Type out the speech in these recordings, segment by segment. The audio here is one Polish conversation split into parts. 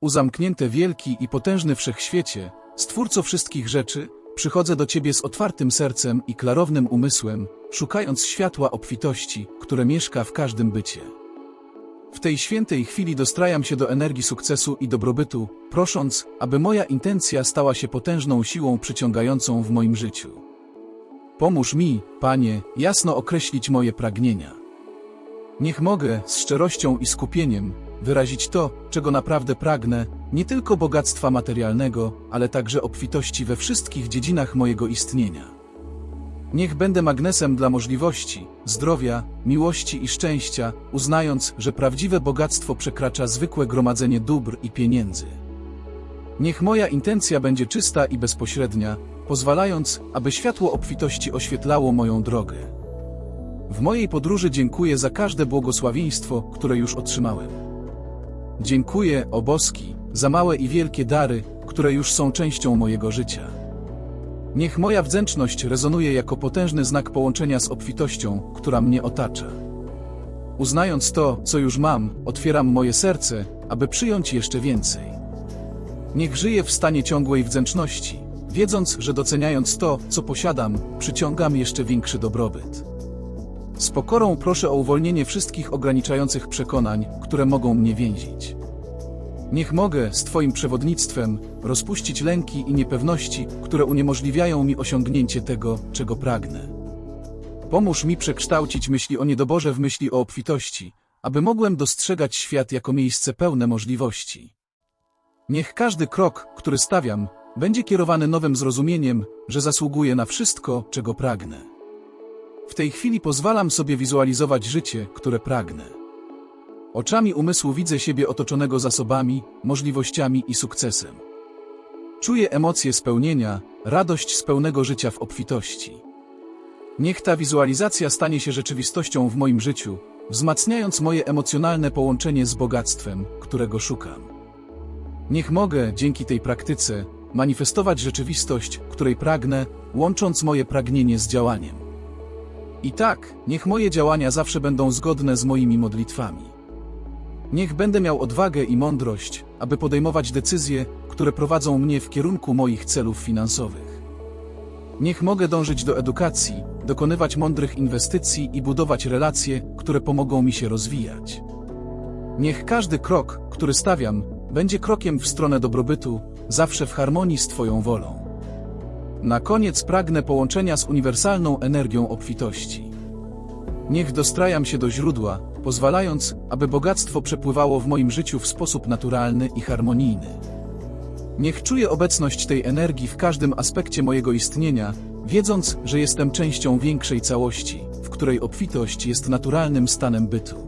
Uzamknięte wielki i potężny wszechświecie, stwórco wszystkich rzeczy, przychodzę do Ciebie z otwartym sercem i klarownym umysłem, szukając światła obfitości, które mieszka w każdym bycie. W tej świętej chwili dostrajam się do energii sukcesu i dobrobytu, prosząc, aby moja intencja stała się potężną siłą przyciągającą w moim życiu. Pomóż mi, Panie, jasno określić moje pragnienia. Niech mogę, z szczerością i skupieniem, wyrazić to, czego naprawdę pragnę, nie tylko bogactwa materialnego, ale także obfitości we wszystkich dziedzinach mojego istnienia. Niech będę magnesem dla możliwości, zdrowia, miłości i szczęścia, uznając, że prawdziwe bogactwo przekracza zwykłe gromadzenie dóbr i pieniędzy. Niech moja intencja będzie czysta i bezpośrednia, pozwalając, aby światło obfitości oświetlało moją drogę. W mojej podróży dziękuję za każde błogosławieństwo, które już otrzymałem. Dziękuję, o boski, za małe i wielkie dary, które już są częścią mojego życia. Niech moja wdzięczność rezonuje jako potężny znak połączenia z obfitością, która mnie otacza. Uznając to, co już mam, otwieram moje serce, aby przyjąć jeszcze więcej. Niech żyję w stanie ciągłej wdzięczności, wiedząc, że doceniając to, co posiadam, przyciągam jeszcze większy dobrobyt. Z pokorą proszę o uwolnienie wszystkich ograniczających przekonań, które mogą mnie więzić. Niech mogę, z Twoim przewodnictwem, rozpuścić lęki i niepewności, które uniemożliwiają mi osiągnięcie tego, czego pragnę. Pomóż mi przekształcić myśli o niedoborze w myśli o obfitości, aby mogłem dostrzegać świat jako miejsce pełne możliwości. Niech każdy krok, który stawiam, będzie kierowany nowym zrozumieniem, że zasługuję na wszystko, czego pragnę. W tej chwili pozwalam sobie wizualizować życie, które pragnę. Oczami umysłu widzę siebie otoczonego zasobami, możliwościami i sukcesem. Czuję emocje spełnienia, radość z pełnego życia w obfitości. Niech ta wizualizacja stanie się rzeczywistością w moim życiu, wzmacniając moje emocjonalne połączenie z bogactwem, którego szukam. Niech mogę, dzięki tej praktyce, manifestować rzeczywistość, której pragnę, łącząc moje pragnienie z działaniem. I tak, niech moje działania zawsze będą zgodne z moimi modlitwami. Niech będę miał odwagę i mądrość, aby podejmować decyzje, które prowadzą mnie w kierunku moich celów finansowych. Niech mogę dążyć do edukacji, dokonywać mądrych inwestycji i budować relacje, które pomogą mi się rozwijać. Niech każdy krok, który stawiam, będzie krokiem w stronę dobrobytu, zawsze w harmonii z Twoją wolą. Na koniec pragnę połączenia z uniwersalną energią obfitości. Niech dostrajam się do źródła, pozwalając, aby bogactwo przepływało w moim życiu w sposób naturalny i harmonijny. Niech czuję obecność tej energii w każdym aspekcie mojego istnienia, wiedząc, że jestem częścią większej całości, w której obfitość jest naturalnym stanem bytu.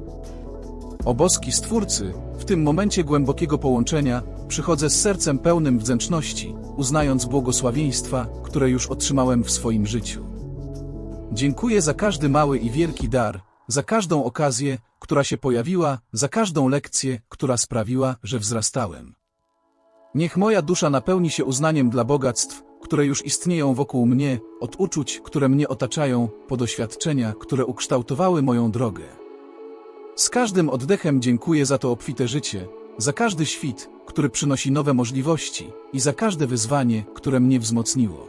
O boski Stwórcy, w tym momencie głębokiego połączenia, przychodzę z sercem pełnym wdzięczności, uznając błogosławieństwa, które już otrzymałem w swoim życiu. Dziękuję za każdy mały i wielki dar, za każdą okazję, która się pojawiła, za każdą lekcję, która sprawiła, że wzrastałem. Niech moja dusza napełni się uznaniem dla bogactw, które już istnieją wokół mnie, od uczuć, które mnie otaczają, po doświadczenia, które ukształtowały moją drogę. Z każdym oddechem dziękuję za to obfite życie, za każdy świt, który przynosi nowe możliwości i za każde wyzwanie, które mnie wzmocniło.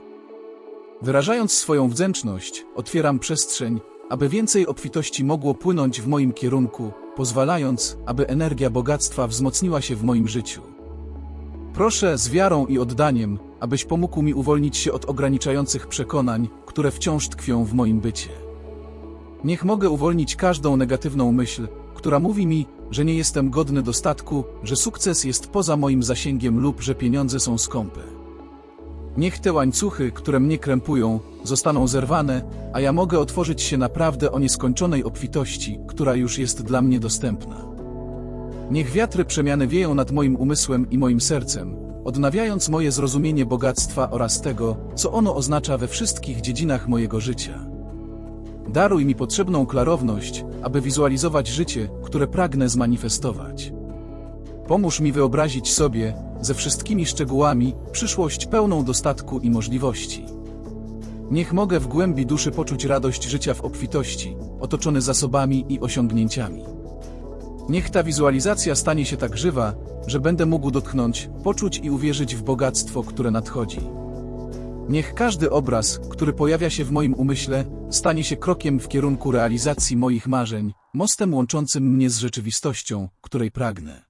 Wyrażając swoją wdzięczność, otwieram przestrzeń, aby więcej obfitości mogło płynąć w moim kierunku, pozwalając, aby energia bogactwa wzmocniła się w moim życiu. Proszę z wiarą i oddaniem, abyś pomógł mi uwolnić się od ograniczających przekonań, które wciąż tkwią w moim bycie. Niech mogę uwolnić każdą negatywną myśl, która mówi mi, że nie jestem godny dostatku, że sukces jest poza moim zasięgiem lub że pieniądze są skąpe. Niech te łańcuchy, które mnie krępują, zostaną zerwane, a ja mogę otworzyć się naprawdę o nieskończonej obfitości, która już jest dla mnie dostępna. Niech wiatry przemiany wieją nad moim umysłem i moim sercem, odnawiając moje zrozumienie bogactwa oraz tego, co ono oznacza we wszystkich dziedzinach mojego życia. Daruj mi potrzebną klarowność, aby wizualizować życie, które pragnę zmanifestować. Pomóż mi wyobrazić sobie, ze wszystkimi szczegółami, przyszłość pełną dostatku i możliwości. Niech mogę w głębi duszy poczuć radość życia w obfitości, otoczony zasobami i osiągnięciami. Niech ta wizualizacja stanie się tak żywa, że będę mógł dotknąć, poczuć i uwierzyć w bogactwo, które nadchodzi. Niech każdy obraz, który pojawia się w moim umyśle, stanie się krokiem w kierunku realizacji moich marzeń, mostem łączącym mnie z rzeczywistością, której pragnę.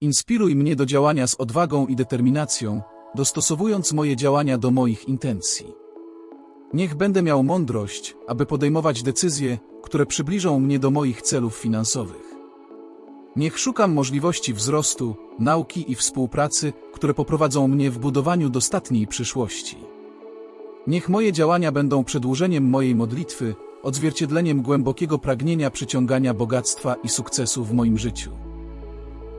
Inspiruj mnie do działania z odwagą i determinacją, dostosowując moje działania do moich intencji. Niech będę miał mądrość, aby podejmować decyzje, które przybliżą mnie do moich celów finansowych. Niech szukam możliwości wzrostu, nauki i współpracy, które poprowadzą mnie w budowaniu dostatniej przyszłości. Niech moje działania będą przedłużeniem mojej modlitwy, odzwierciedleniem głębokiego pragnienia przyciągania bogactwa i sukcesu w moim życiu.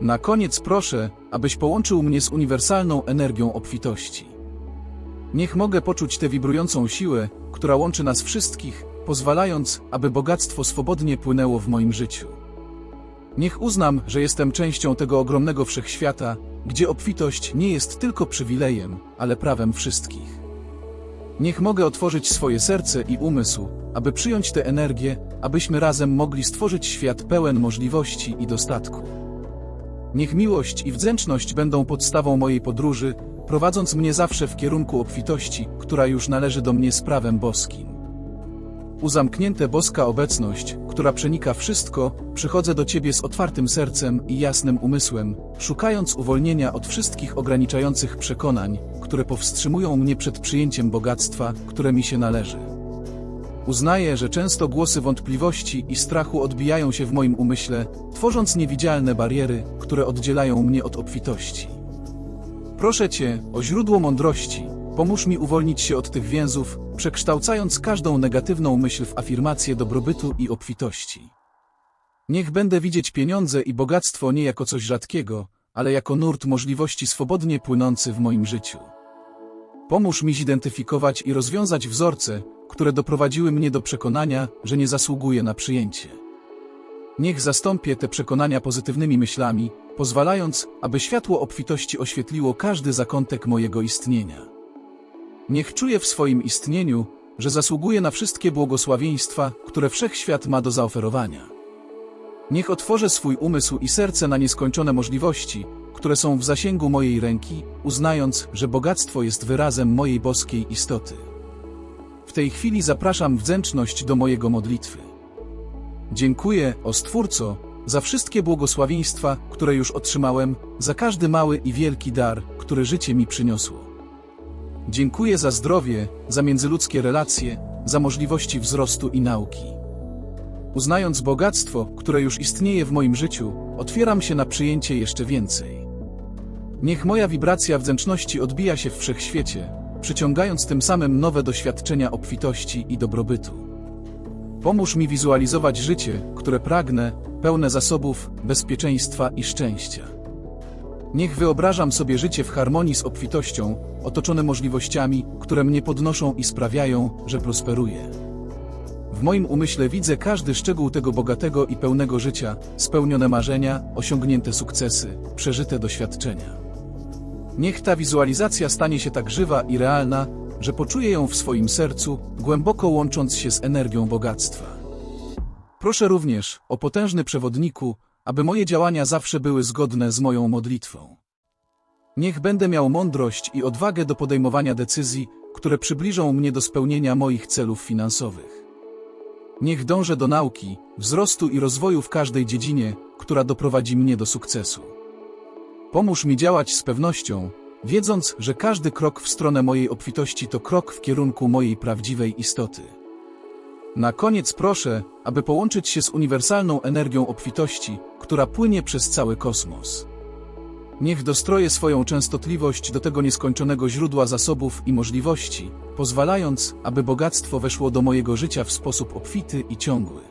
Na koniec proszę, abyś połączył mnie z uniwersalną energią obfitości. Niech mogę poczuć tę wibrującą siłę, która łączy nas wszystkich, pozwalając, aby bogactwo swobodnie płynęło w moim życiu. Niech uznam, że jestem częścią tego ogromnego wszechświata, gdzie obfitość nie jest tylko przywilejem, ale prawem wszystkich. Niech mogę otworzyć swoje serce i umysł, aby przyjąć tę energię, abyśmy razem mogli stworzyć świat pełen możliwości i dostatku. Niech miłość i wdzięczność będą podstawą mojej podróży, prowadząc mnie zawsze w kierunku obfitości, która już należy do mnie z prawem boskim. Uzamknięte boska obecność, która przenika wszystko, przychodzę do Ciebie z otwartym sercem i jasnym umysłem, szukając uwolnienia od wszystkich ograniczających przekonań, które powstrzymują mnie przed przyjęciem bogactwa, które mi się należy. Uznaję, że często głosy wątpliwości i strachu odbijają się w moim umyśle, tworząc niewidzialne bariery, które oddzielają mnie od obfitości. Proszę Cię, o źródło mądrości, pomóż mi uwolnić się od tych więzów, przekształcając każdą negatywną myśl w afirmację dobrobytu i obfitości. Niech będę widzieć pieniądze i bogactwo nie jako coś rzadkiego, ale jako nurt możliwości swobodnie płynący w moim życiu. Pomóż mi zidentyfikować i rozwiązać wzorce, które doprowadziły mnie do przekonania, że nie zasługuję na przyjęcie. Niech zastąpię te przekonania pozytywnymi myślami, pozwalając, aby światło obfitości oświetliło każdy zakątek mojego istnienia. Niech czuję w swoim istnieniu, że zasługuję na wszystkie błogosławieństwa, które wszechświat ma do zaoferowania. Niech otworzę swój umysł i serce na nieskończone możliwości, które są w zasięgu mojej ręki, uznając, że bogactwo jest wyrazem mojej boskiej istoty. W tej chwili zapraszam wdzięczność do mojego modlitwy. Dziękuję, o Stwórco, za wszystkie błogosławieństwa, które już otrzymałem, za każdy mały i wielki dar, który życie mi przyniosło. Dziękuję za zdrowie, za międzyludzkie relacje, za możliwości wzrostu i nauki. Uznając bogactwo, które już istnieje w moim życiu, otwieram się na przyjęcie jeszcze więcej. Niech moja wibracja wdzięczności odbija się w wszechświecie, przyciągając tym samym nowe doświadczenia obfitości i dobrobytu. Pomóż mi wizualizować życie, które pragnę, pełne zasobów, bezpieczeństwa i szczęścia. Niech wyobrażam sobie życie w harmonii z obfitością, otoczone możliwościami, które mnie podnoszą i sprawiają, że prosperuję. W moim umyśle widzę każdy szczegół tego bogatego i pełnego życia, spełnione marzenia, osiągnięte sukcesy, przeżyte doświadczenia. Niech ta wizualizacja stanie się tak żywa i realna, że poczuję ją w swoim sercu, głęboko łącząc się z energią bogactwa. Proszę również, o potężny przewodniku, aby moje działania zawsze były zgodne z moją modlitwą. Niech będę miał mądrość i odwagę do podejmowania decyzji, które przybliżą mnie do spełnienia moich celów finansowych. Niech dążę do nauki, wzrostu i rozwoju w każdej dziedzinie, która doprowadzi mnie do sukcesu. Pomóż mi działać z pewnością, wiedząc, że każdy krok w stronę mojej obfitości to krok w kierunku mojej prawdziwej istoty. Na koniec proszę, aby połączyć się z uniwersalną energią obfitości, która płynie przez cały kosmos. Niech dostroję swoją częstotliwość do tego nieskończonego źródła zasobów i możliwości, pozwalając, aby bogactwo weszło do mojego życia w sposób obfity i ciągły.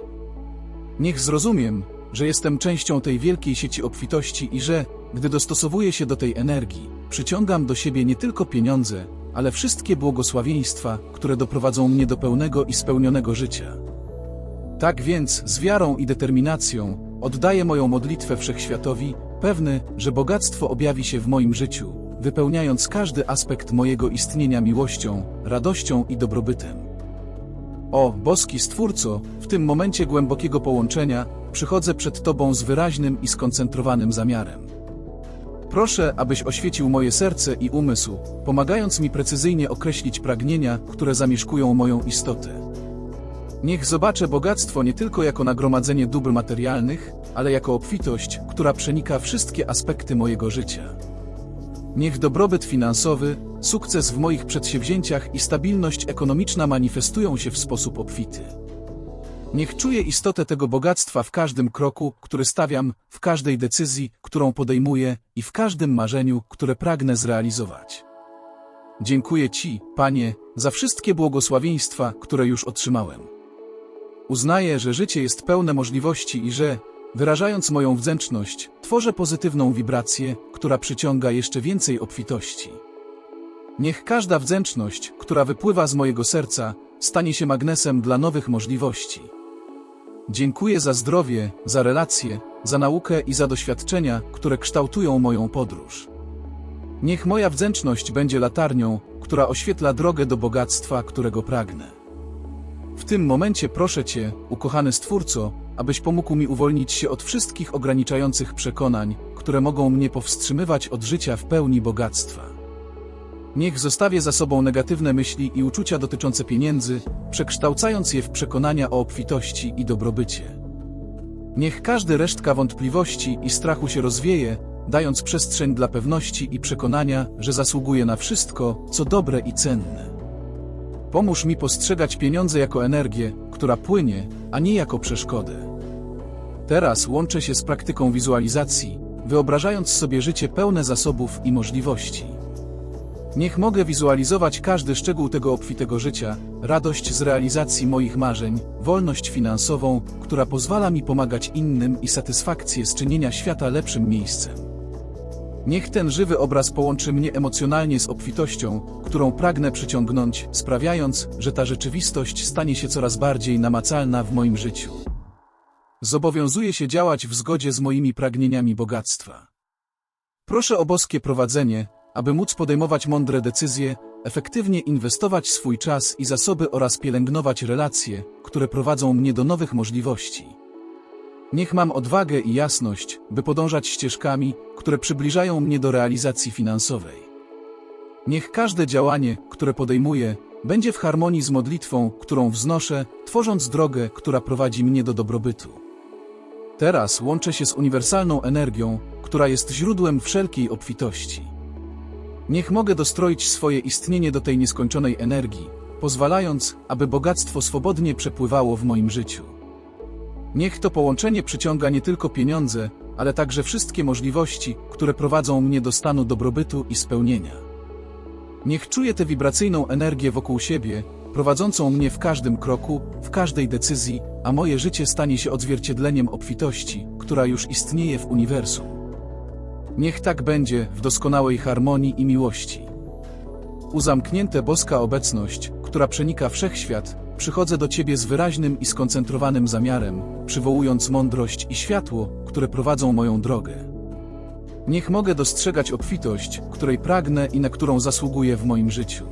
Niech zrozumiem, że jestem częścią tej wielkiej sieci obfitości i że, gdy dostosowuję się do tej energii, przyciągam do siebie nie tylko pieniądze, ale wszystkie błogosławieństwa, które doprowadzą mnie do pełnego i spełnionego życia. Tak więc, z wiarą i determinacją, oddaję moją modlitwę wszechświatowi, pewny, że bogactwo objawi się w moim życiu, wypełniając każdy aspekt mojego istnienia miłością, radością i dobrobytem. O, boski Stwórco, w tym momencie głębokiego połączenia, przychodzę przed Tobą z wyraźnym i skoncentrowanym zamiarem. Proszę, abyś oświecił moje serce i umysł, pomagając mi precyzyjnie określić pragnienia, które zamieszkują moją istotę. Niech zobaczę bogactwo nie tylko jako nagromadzenie dóbr materialnych, ale jako obfitość, która przenika wszystkie aspekty mojego życia. Niech dobrobyt finansowy, sukces w moich przedsięwzięciach i stabilność ekonomiczna manifestują się w sposób obfity. Niech czuję istotę tego bogactwa w każdym kroku, który stawiam, w każdej decyzji, którą podejmuję i w każdym marzeniu, które pragnę zrealizować. Dziękuję Ci, Panie, za wszystkie błogosławieństwa, które już otrzymałem. Uznaję, że życie jest pełne możliwości i że, wyrażając moją wdzięczność, tworzę pozytywną wibrację, która przyciąga jeszcze więcej obfitości. Niech każda wdzięczność, która wypływa z mojego serca, stanie się magnesem dla nowych możliwości. Dziękuję za zdrowie, za relacje, za naukę i za doświadczenia, które kształtują moją podróż. Niech moja wdzięczność będzie latarnią, która oświetla drogę do bogactwa, którego pragnę. W tym momencie proszę Cię, ukochany Stwórco, abyś pomógł mi uwolnić się od wszystkich ograniczających przekonań, które mogą mnie powstrzymywać od życia w pełni bogactwa. Niech zostawię za sobą negatywne myśli i uczucia dotyczące pieniędzy, przekształcając je w przekonania o obfitości i dobrobycie. Niech każdy resztka wątpliwości i strachu się rozwieje, dając przestrzeń dla pewności i przekonania, że zasługuję na wszystko, co dobre i cenne. Pomóż mi postrzegać pieniądze jako energię, która płynie, a nie jako przeszkodę. Teraz łączę się z praktyką wizualizacji, wyobrażając sobie życie pełne zasobów i możliwości. Niech mogę wizualizować każdy szczegół tego obfitego życia, radość z realizacji moich marzeń, wolność finansową, która pozwala mi pomagać innym i satysfakcję z czynienia świata lepszym miejscem. Niech ten żywy obraz połączy mnie emocjonalnie z obfitością, którą pragnę przyciągnąć, sprawiając, że ta rzeczywistość stanie się coraz bardziej namacalna w moim życiu. Zobowiązuję się działać w zgodzie z moimi pragnieniami bogactwa. Proszę o boskie prowadzenie, aby móc podejmować mądre decyzje, efektywnie inwestować swój czas i zasoby oraz pielęgnować relacje, które prowadzą mnie do nowych możliwości. Niech mam odwagę i jasność, by podążać ścieżkami, które przybliżają mnie do realizacji finansowej. Niech każde działanie, które podejmuję, będzie w harmonii z modlitwą, którą wznoszę, tworząc drogę, która prowadzi mnie do dobrobytu. Teraz łączę się z uniwersalną energią, która jest źródłem wszelkiej obfitości. Niech mogę dostroić swoje istnienie do tej nieskończonej energii, pozwalając, aby bogactwo swobodnie przepływało w moim życiu. Niech to połączenie przyciąga nie tylko pieniądze, ale także wszystkie możliwości, które prowadzą mnie do stanu dobrobytu i spełnienia. Niech czuję tę wibracyjną energię wokół siebie, prowadzącą mnie w każdym kroku, w każdej decyzji, a moje życie stanie się odzwierciedleniem obfitości, która już istnieje w uniwersum. Niech tak będzie w doskonałej harmonii i miłości. Uzamknięte boska obecność, która przenika wszechświat, przychodzę do Ciebie z wyraźnym i skoncentrowanym zamiarem, przywołując mądrość i światło, które prowadzą moją drogę. Niech mogę dostrzegać obfitość, której pragnę i na którą zasługuję w moim życiu.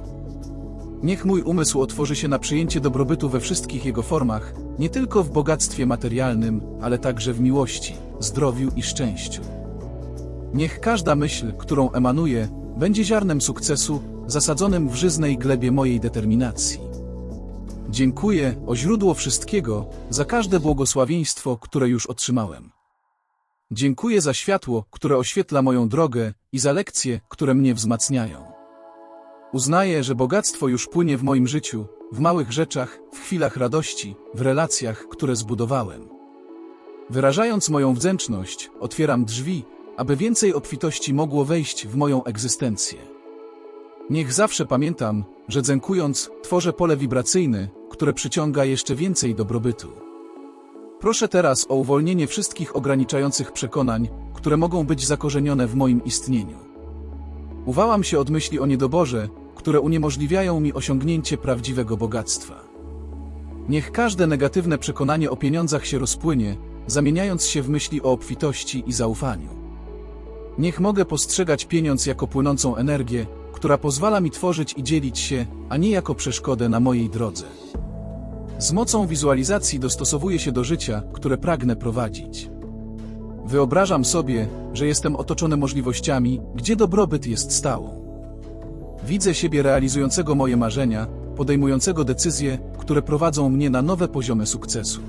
Niech mój umysł otworzy się na przyjęcie dobrobytu we wszystkich jego formach, nie tylko w bogactwie materialnym, ale także w miłości, zdrowiu i szczęściu. Niech każda myśl, którą emanuję, będzie ziarnem sukcesu, zasadzonym w żyznej glebie mojej determinacji. Dziękuję, o źródło wszystkiego, za każde błogosławieństwo, które już otrzymałem. Dziękuję za światło, które oświetla moją drogę i za lekcje, które mnie wzmacniają. Uznaję, że bogactwo już płynie w moim życiu, w małych rzeczach, w chwilach radości, w relacjach, które zbudowałem. Wyrażając moją wdzięczność, otwieram drzwi, aby więcej obfitości mogło wejść w moją egzystencję. Niech zawsze pamiętam, że dziękując, tworzę pole wibracyjne, które przyciąga jeszcze więcej dobrobytu. Proszę teraz o uwolnienie wszystkich ograniczających przekonań, które mogą być zakorzenione w moim istnieniu. Uwałam się od myśli o niedoborze, które uniemożliwiają mi osiągnięcie prawdziwego bogactwa. Niech każde negatywne przekonanie o pieniądzach się rozpłynie, zamieniając się w myśli o obfitości i zaufaniu. Niech mogę postrzegać pieniądz jako płynącą energię, która pozwala mi tworzyć i dzielić się, a nie jako przeszkodę na mojej drodze. Z mocą wizualizacji dostosowuję się do życia, które pragnę prowadzić. Wyobrażam sobie, że jestem otoczony możliwościami, gdzie dobrobyt jest stałą. Widzę siebie realizującego moje marzenia, podejmującego decyzje, które prowadzą mnie na nowe poziomy sukcesu.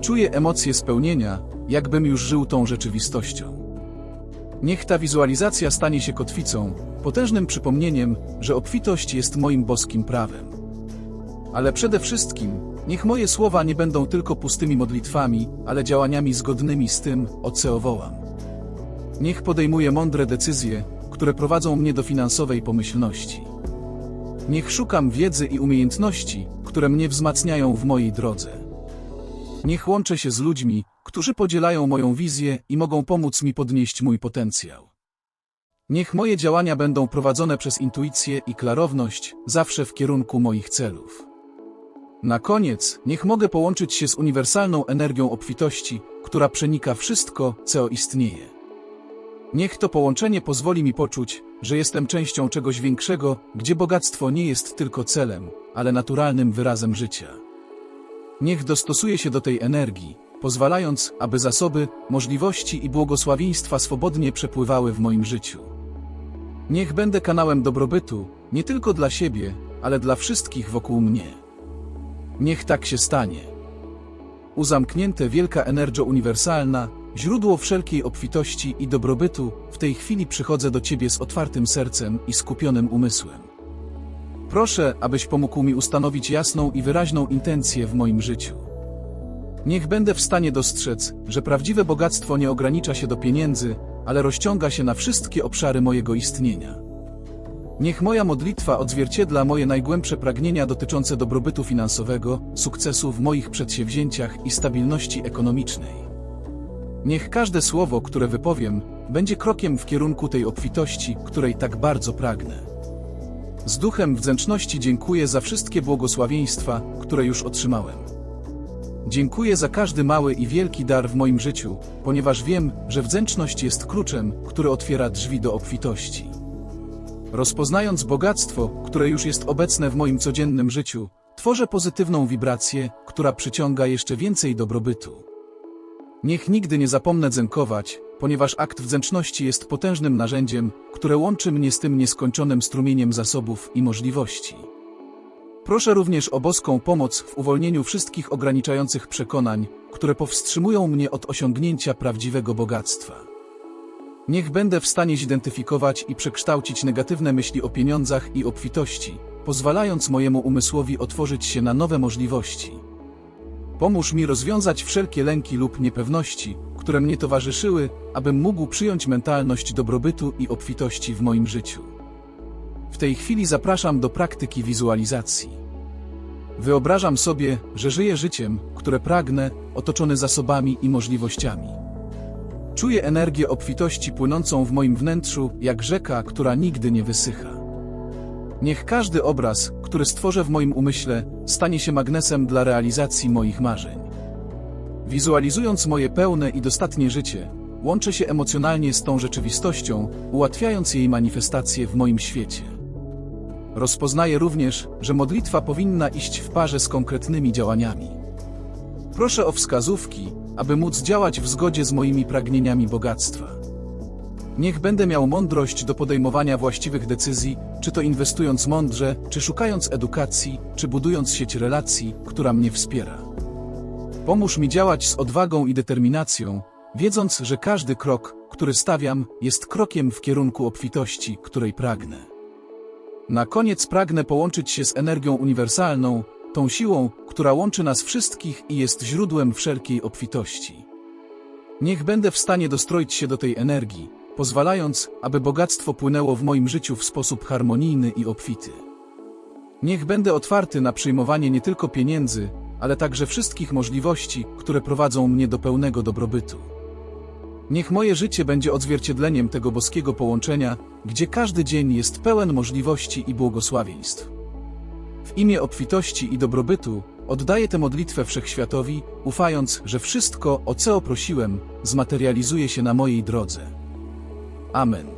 Czuję emocje spełnienia, jakbym już żył tą rzeczywistością. Niech ta wizualizacja stanie się kotwicą, potężnym przypomnieniem, że obfitość jest moim boskim prawem. Ale przede wszystkim, niech moje słowa nie będą tylko pustymi modlitwami, ale działaniami zgodnymi z tym, o co wołam. Niech podejmuję mądre decyzje, które prowadzą mnie do finansowej pomyślności. Niech szukam wiedzy i umiejętności, które mnie wzmacniają w mojej drodze. Niech łączę się z ludźmi, którzy podzielają moją wizję i mogą pomóc mi podnieść mój potencjał. Niech moje działania będą prowadzone przez intuicję i klarowność, zawsze w kierunku moich celów. Na koniec, niech mogę połączyć się z uniwersalną energią obfitości, która przenika wszystko, co istnieje. Niech to połączenie pozwoli mi poczuć, że jestem częścią czegoś większego, gdzie bogactwo nie jest tylko celem, ale naturalnym wyrazem życia. Niech dostosuję się do tej energii, pozwalając, aby zasoby, możliwości i błogosławieństwa swobodnie przepływały w moim życiu. Niech będę kanałem dobrobytu, nie tylko dla siebie, ale dla wszystkich wokół mnie. Niech tak się stanie. Uzamknięte wielka energia uniwersalna, źródło wszelkiej obfitości i dobrobytu, w tej chwili przychodzę do Ciebie z otwartym sercem i skupionym umysłem. Proszę, abyś pomógł mi ustanowić jasną i wyraźną intencję w moim życiu. Niech będę w stanie dostrzec, że prawdziwe bogactwo nie ogranicza się do pieniędzy, ale rozciąga się na wszystkie obszary mojego istnienia. Niech moja modlitwa odzwierciedla moje najgłębsze pragnienia dotyczące dobrobytu finansowego, sukcesu w moich przedsięwzięciach i stabilności ekonomicznej. Niech każde słowo, które wypowiem, będzie krokiem w kierunku tej obfitości, której tak bardzo pragnę. Z duchem wdzięczności dziękuję za wszystkie błogosławieństwa, które już otrzymałem. Dziękuję za każdy mały i wielki dar w moim życiu, ponieważ wiem, że wdzięczność jest kluczem, który otwiera drzwi do obfitości. Rozpoznając bogactwo, które już jest obecne w moim codziennym życiu, tworzę pozytywną wibrację, która przyciąga jeszcze więcej dobrobytu. Niech nigdy nie zapomnę dziękować, ponieważ akt wdzięczności jest potężnym narzędziem, które łączy mnie z tym nieskończonym strumieniem zasobów i możliwości. Proszę również o boską pomoc w uwolnieniu wszystkich ograniczających przekonań, które powstrzymują mnie od osiągnięcia prawdziwego bogactwa. Niech będę w stanie zidentyfikować i przekształcić negatywne myśli o pieniądzach i obfitości, pozwalając mojemu umysłowi otworzyć się na nowe możliwości. Pomóż mi rozwiązać wszelkie lęki lub niepewności, które mnie towarzyszyły, abym mógł przyjąć mentalność dobrobytu i obfitości w moim życiu. W tej chwili zapraszam do praktyki wizualizacji. Wyobrażam sobie, że żyję życiem, które pragnę, otoczony zasobami i możliwościami. Czuję energię obfitości płynącą w moim wnętrzu, jak rzeka, która nigdy nie wysycha. Niech każdy obraz, który stworzę w moim umyśle, stanie się magnesem dla realizacji moich marzeń. Wizualizując moje pełne i dostatnie życie, łączę się emocjonalnie z tą rzeczywistością, ułatwiając jej manifestację w moim świecie. Rozpoznaję również, że modlitwa powinna iść w parze z konkretnymi działaniami. Proszę o wskazówki, aby móc działać w zgodzie z moimi pragnieniami bogactwa. Niech będę miał mądrość do podejmowania właściwych decyzji, czy to inwestując mądrze, czy szukając edukacji, czy budując sieć relacji, która mnie wspiera. Pomóż mi działać z odwagą i determinacją, wiedząc, że każdy krok, który stawiam, jest krokiem w kierunku obfitości, której pragnę. Na koniec pragnę połączyć się z energią uniwersalną, tą siłą, która łączy nas wszystkich i jest źródłem wszelkiej obfitości. Niech będę w stanie dostroić się do tej energii, pozwalając, aby bogactwo płynęło w moim życiu w sposób harmonijny i obfity. Niech będę otwarty na przyjmowanie nie tylko pieniędzy, ale także wszystkich możliwości, które prowadzą mnie do pełnego dobrobytu. Niech moje życie będzie odzwierciedleniem tego boskiego połączenia, gdzie każdy dzień jest pełen możliwości i błogosławieństw. W imię obfitości i dobrobytu oddaję tę modlitwę wszechświatowi, ufając, że wszystko, o co prosiłem, zmaterializuje się na mojej drodze. Amen.